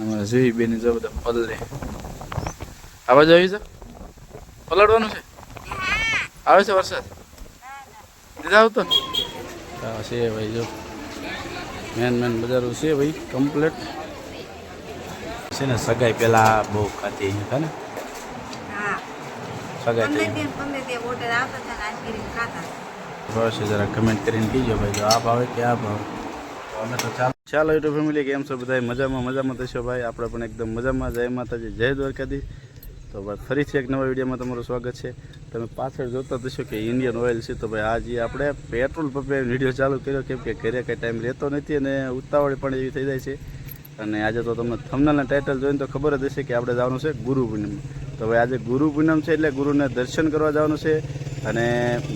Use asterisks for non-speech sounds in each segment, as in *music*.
અમારે જોઈ બેની જો બધા પલ્લે આવાજ આવી છે? પલળવાનું છે? આવે છે વરસાદ? દીધા આવતો? હા છે ભાઈ જો. મેન મેન બજારો છે ભાઈ કમ્પ્લેટ છે ને સગાઈ પેલા બહુ ખાતી હતા ને? સગાઈ થઈ. બસ જરા કમેન્ટ કરીને કહીજો ભાઈ જો આ ભાવે કે આ ભાવે ચાલો. યુટ્યુબ ફેમિલી, કેમ છો બધા મજામાં મજામાં થશો ભાઈ? આપણે પણ એકદમ મજામાં. જય માતાજી, જય દ્વારકાધી તો ભાઈ, ફરીથી એક નવા વિડીયોમાં તમારું સ્વાગત છે. તમે પાછળ જોતા થશો કે ઇન્ડિયન ઓઇલ છે. તો ભાઈ, આજે આપણે પેટ્રોલ પંપે વીડિયો ચાલુ કર્યો. કેમ કે ઘરે કંઈ ટાઈમ રહેતો નથી અને ઉતાવળ પણ એવી થઈ જાય છે. અને આજે તો તમને થમનાલના ટાઇટલ જોઈને તો ખબર જ હશે કે આપણે જવાનું છે ગુરુ પૂનમ તો ભાઈ, આજે ગુરુ પૂનમ છે એટલે ગુરુને દર્શન કરવા જવાનું છે. અને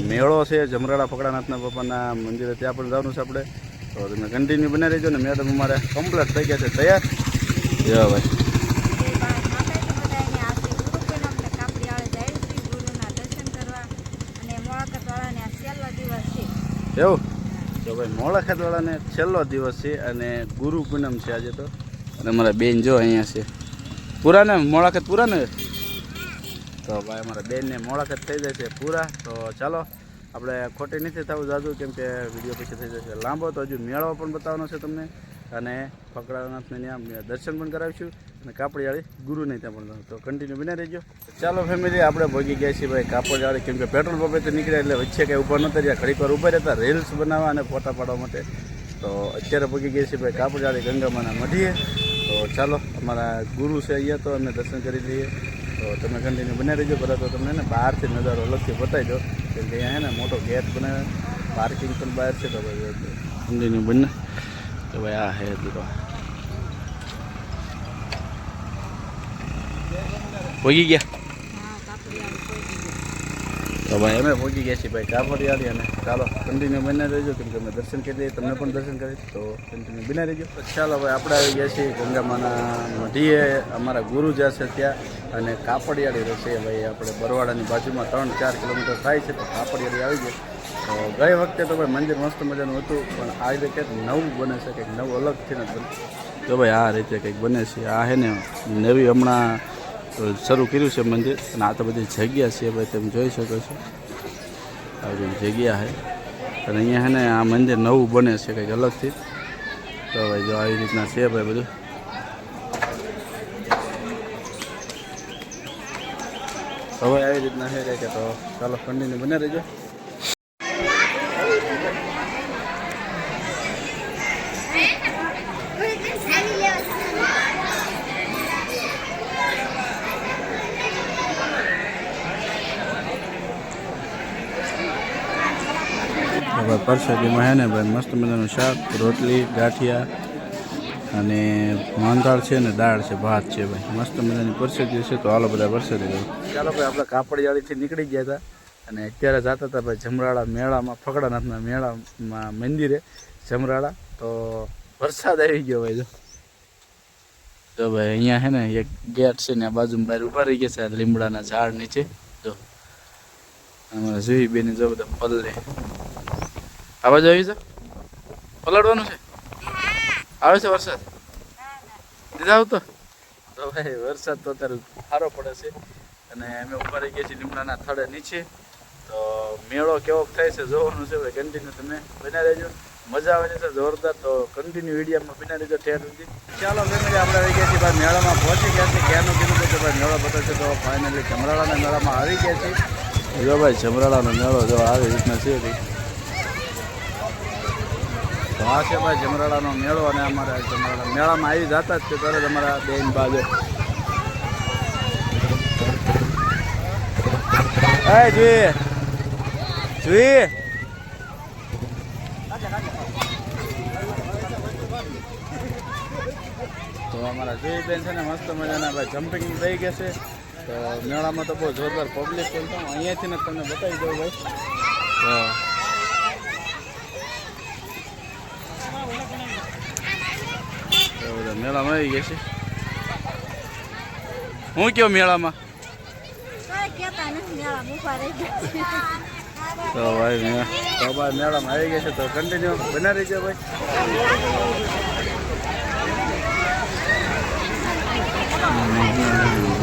મેળો છે જમરાળા, ફકડાનાથના પપ્પાના મંદિરે. ત્યાં પણ જવાનું છે આપણે. તો તમે કન્ટિન્યુ બનાવી રહેજો ને મેડમ અમારે કમ્પ્લીટ થઈ ગયા છે તૈયાર? જો ભાઈ તે એવું? તો ભાઈ મોળાખાતવાળાને છેલ્લો દિવસ છે અને ગુરુ પૂનમ છે આજે તો. અને અમારા બેન જો અહીંયા છે. પૂરા ને મોળાખાત પૂરા ને તો ભાઈ અમારા બેનને મોળાખાત થઈ જાય છે પૂરા. તો ચાલો આપણે ખોટી નથી થવું જાજુ, કેમ કે વીડિયો પછી થઈ જશે. લાંબો તો હજુ મેળો પણ બતાવવાનો છે તમને. અને ફકડાનાથને ત્યાં દર્શન પણ કરાવીશું. અને કાપડિયાળી ગુરુને ત્યાં પણ તો કન્ટિન્યુ બને રહેજો. ચાલો ફેમિલી આપણે ભોગી ગયા છીએ ભાઈ કાપડિયાળી, કેમ કે પેટ્રોલ તો નીકળ્યા એટલે વચ્ચે કંઈ ઊભા નહોતા રહ્યા. ઘડીક વાર ઊભા રહેતા રીલ્સ બનાવવા અને ફોટા પાડવા માટે. તો અત્યારે ભોગી ગયા છીએ ભાઈ કાપડિયાળી ગંગામાના મઢીએ. તો ચાલો, અમારા ગુરુ છે અહીંયા, તો અમે દર્શન કરી લઈએ. તો તમે કન્ટિન્યુ બનાવી રહેજો પહેલાં તો તમને બહારથી નજારો અલગથી બતાવી દો. કેમ કે અહીંયા ને મોટો ગેટ બનાવે પાર્કિંગ પણ બહાર છે તો ભાઈ કન્ટિન્યુ બને. તો ભાઈ આ હે દીરો. હોઈ ગયા હા કાપડીવાળા કોઈ બી તો ભાઈ અમે પહોંચી ગયા છીએ ભાઈ કાપડિયાળી અને ચાલો કન્ટિન્યુ બને રહેજો. કેમ કે અમે દર્શન કરી દઈએ તમને પણ દર્શન કરી તો કન્ટિન્યુ બને રહેજો. ચાલો ભાઈ આપણે આવી ગયા છીએ ગંગામાના મઢીએ. અમારા ગુરુ જ્યાં છે ત્યાં. અને કાપડિયાળી રહેશે ભાઈ. આપણે બરવાડાની બાજુમાં ત્રણ ચાર કિલોમીટર થાય છે. તો કાપડિયાળી આવી ગઈ. તો ગઈ વખતે તો ભાઈ મંદિર મસ્ત મજાનું હતું. પણ આ રીતે કંઈક નવું બને છે. કંઈક નવું અલગથી નથી બને તો ભાઈ આ રીતે કંઈક બને છે. આ હે ને નવી હમણાં શરૂ કર્યું છે મંદિર અને આ તો બધી જગ્યા છે, ભાઈ તમે જોઈ શકો છો. આ બધી જગ્યા છે. અને અહીંયા છે ને આ મંદિર નવું બને છે, કંઈક અલગથી. તો ભાઈ જો આવી રીતના છે ભાઈ બધું. હવે આવી રીતના છે કે તો ચાલો કન્ટિન્યુ બને રહેજો હવે પરસાદીમાં હે ને ભાઈ મસ્ત મજાનું શાક, રોટલી, ગાંઠિયા અને માંદાળ છે ને દાળ છે, ભાત છે ભાઈ. મસ્ત મજાની પરસેદી છે તો હાલો બધા પરસેદી ચાલો ભાઈ, આપણે કાપડિયાળીથી નીકળી ગયા હતા અને અત્યારે જતા હતા ભાઈ જમરાળા મેળામાં, ફકડાનાથના મેળામાં મંદિરે જમરાળા. તો વરસાદ આવી ગયો ભાઈ જો. તો ભાઈ અહીંયા છે ને એક ગેટ છે ને આ બાજુમાં બહાર ઊભા રહી ગયા છે લીમડાના ઝાડ નીચે. જો. અમારા જોઈ બેની જો બધા પલ્લે. આવાજ આવી છે? પલાડવાનું છે? આવે છે વરસાદ? દીધા આવતો? તો ભાઈ વરસાદ તો અત્યારે સારો પડે છે. અને અમે ઉપર રહી ગયા છીએ લીમડાના થડે નીચે. તો મેળો કેવો થાય છે જોવાનું છે ભાઈ કન્ટિન્યુ તમે બના રહેજો. મજા આવે છે જોરદાર. તો કન્ટિન્યુ વિડીયામાં બના રહેજો ઠેર સુધી. ચાલો ફેમિલી આપણે આવી ગયા છીએ ભાઈ મેળામાં પહોંચી ગયા છીએ. ક્યાંનું કીધું કે ભાઈ મેળો બતાવશે તો ફાઇનલી જમરાળાના મેળામાં આવી ગયા છીએ. જો ભાઈ જમરાળાનો મેળો જો આવી રીતના છે ભાઈ તો આ છે ભાઈ જમરાળાનો મેળો અને અમારા જમરાળા મેળામાં આવી જતા જ તે તરત અમારા બેન બાજુ. એ જુએ જુએ તો અમારા જોઈ બેન છે ને મસ્ત મજાના ભાઈ જમ્પિંગ થઈ ગયા છે. તો મેળામાં તો બહુ જોરદાર પબ્લિક પણ તો અહીંયાથી ને તમને બતાવી દઉં ભાઈ. તો મેળામાં આવી ગયા છે. હું કયો મેળામાં? તો ભાઈ તો ભાઈ મેળામાં આવી ગયા છે તો કન્ટિન્યુ બના રહીજો ભાઈ. Mm-hmm.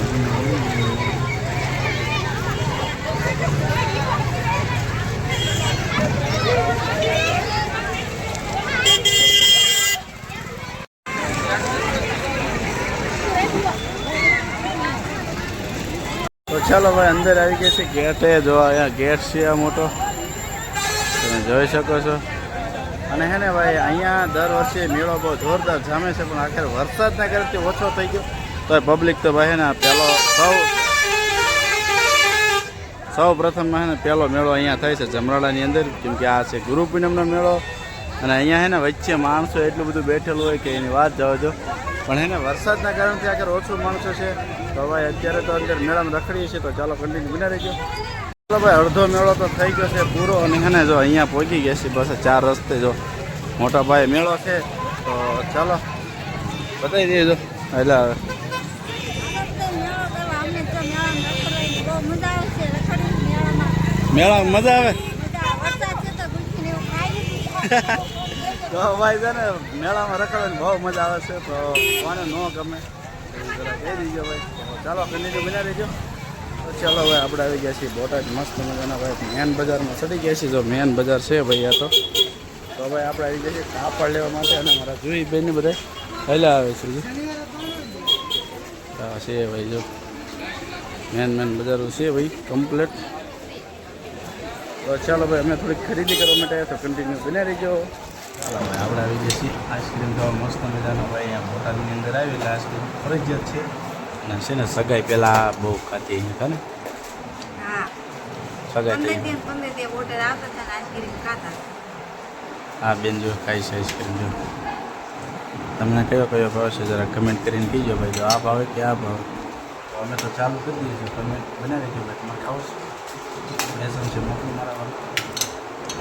ચાલો ભાઈ, અંદર આવી ગયા છે. ગેટ એ જો અહીંયા ગેટ છે આ મોટો. તમે જોઈ શકો છો. અને હે ને ભાઈ, અહીંયા દર વર્ષે મેળો બહુ જોરદાર જામે છે, પણ આખરે વરસાદના કારણે ઓછો થઈ ગયો. તો પબ્લિક તો ભાઈ ને પહેલો સૌ સૌ પ્રથમ હે ને પહેલો મેળો અહીંયા થાય છે જમરાળાની અંદર, કેમ કે આ છે ગુરુ પૂનમનો મેળો. અને અહીંયા હે ને વચ્ચે માણસો એટલું બધું બેઠેલું હોય કે એની વાત જાઓ જો. પણ એને વરસાદના કારણથી આગળ ઓછું માણસો છે તો ભાઈ અત્યારે તો અંદર મેળામાં રખડીએ છીએ તો ચાલો કન્ટિન્યુ બિના રહીજો ચાલો ભાઈ અડધો મેળો તો થઈ ગયો છે પૂરો અને એને જો અહીંયા પહોંચી ગયા છે બસ ચાર રસ્તે જો મોટા ભાઈ મેળો છે. તો ચાલો બતાવી દેજો એટલે મેળામાં મજા આવે? *laughs* તો ભાઈ છે ને, મેળામાં રખડવાની બહુ મજા આવે છે, તો કોને ન ગમે. કહી દીજો ભાઈ. ચાલો કન્ટિન્યુ બના દેજો ચાલો ભાઈ આપણે આવી ગયા છીએ બોટાદ, મસ્ત મજાના ભાઈ. મેન બજારમાં ચડી ગયા છીએ, જો મેન બજાર છે ભાઈ આ તો. તો ભાઈ આપણે આવી ગયા છીએ કાપડ લેવા માટે અને મારા જોઈ બેન બધા પહેલાં આવે છે હા છે ભાઈ, જો. મેન મેન બજારો છે ભાઈ કમ્પ્લેટ તો ચાલો ભાઈ, અમે થોડીક ખરીદી કરવા માટે આવ્યા તો કન્ટિન્યુ બને રહીજો. ચાલો ભાઈ આપણે આવી જશે છીએ આઈસ્ક્રીમ ખાવા મસ્ત મજાનો ભાઈ અહીંયા બોટાદની અંદર આવી એટલે આઈસ્ક્રીમ ફરજિયાત છે. અને છે ને સગાઈ પહેલાં બહુ ખાતી અહીંયા ને હા. સગાઈ બેન જો ખાઈ છે આઈસ્ક્રીમ જો. તમને કયો કયો ભાવ છે? જરા કમેન્ટ કરીને કહીજો ભાઈ જો આ ભાવે કે આ ભાવે તો અમે તો ચાલુ કરી દઈએ છીએ તમે બનાવી દેજો ભાઈ તમારે ખાવ છે. બેસન છે મોકલું મારા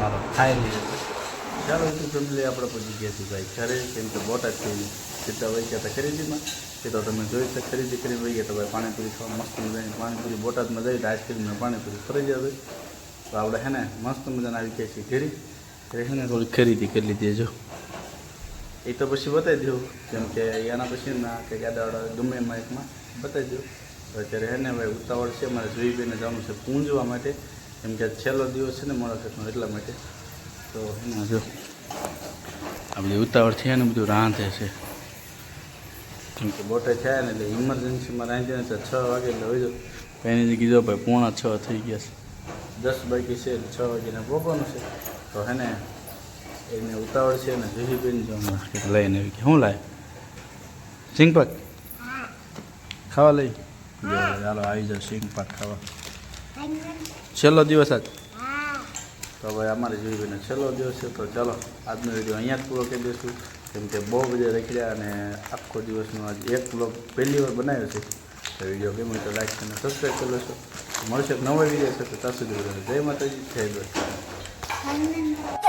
મારો ખાઈ લઈએ ચાલો તો ફેમિલી આપણે પહોંચી ગયા છીએ ભાઈ ઘરે કેમ કે બોટાદથી સીધા વહી ગયા હતા ખરીદીમાં. એ તો તમે જોઈ શકો, ખરીદી કરીને વહી ગયા તો ભાઈ પાણીપુરી ખાવા મસ્ત મજાની પાણીપુરી, બોટાદમાં જઈ આઈસ્ક્રીમને આઈસ્ક્રીમ પાણીપુરી ફરજિયાત હોય તો આપણે હે ને મસ્ત મજાના આવી ગયા છીએ ઘેરી. ઘરે છે ને થોડી ખરીદી કરી લીધી જો. એ તો પછી બતાવી દઉં કેમ કે એના પછી ના, કે ગાડાવાળા ગમે એમાં એકમાં બતાવી દઉં તો અત્યારે હે ને ભાઈ ઉતાવળ છે મારે જોઈ બેને જવાનું છે પૂંજવા માટે. કેમ કે છેલ્લો દિવસ છે ને મોડા એટલા માટે. તો એના જો આ બધી ઉતાવળ છે ને બધું રાંધે છે. કેમ કે બોટે થયા ને એટલે ઇમરજન્સીમાં રાંધીને તો છ વાગે એટલે હોય જગ્યાએ કીધો ભાઈ પોણા છ થઈ ગયા છે. દસ બાકી છે છ વાગીને પહોંચવાનું છે. તો હે ને એને ઉતાવળ છે ને જુહી બેન જો લઈને આવી કે શું લાય? સિંગપાક? ખાવા લઈ? ચાલો આવી જાઓ સિંગપાક ખાવા. છેલ્લો દિવસ આજ. તો હવે અમારે જીવીને છેલ્લો દિવસ છે, તો ચાલો આજનો વીડિયો અહીંયા જ પૂરો કરી દઈશું. કેમ કે બહુ બધા રખડ્યા અને આખો દિવસનો આજ એક બ્લોગ પહેલી વાર બનાવ્યો છે. તો વીડિયો ગમે તો લાઈક અને સબસ્ક્રાઈબ કરી લેશો. મળશે નવો વીડિયો છે તો ત્યાં સુધી જય માતાજી, જય બસ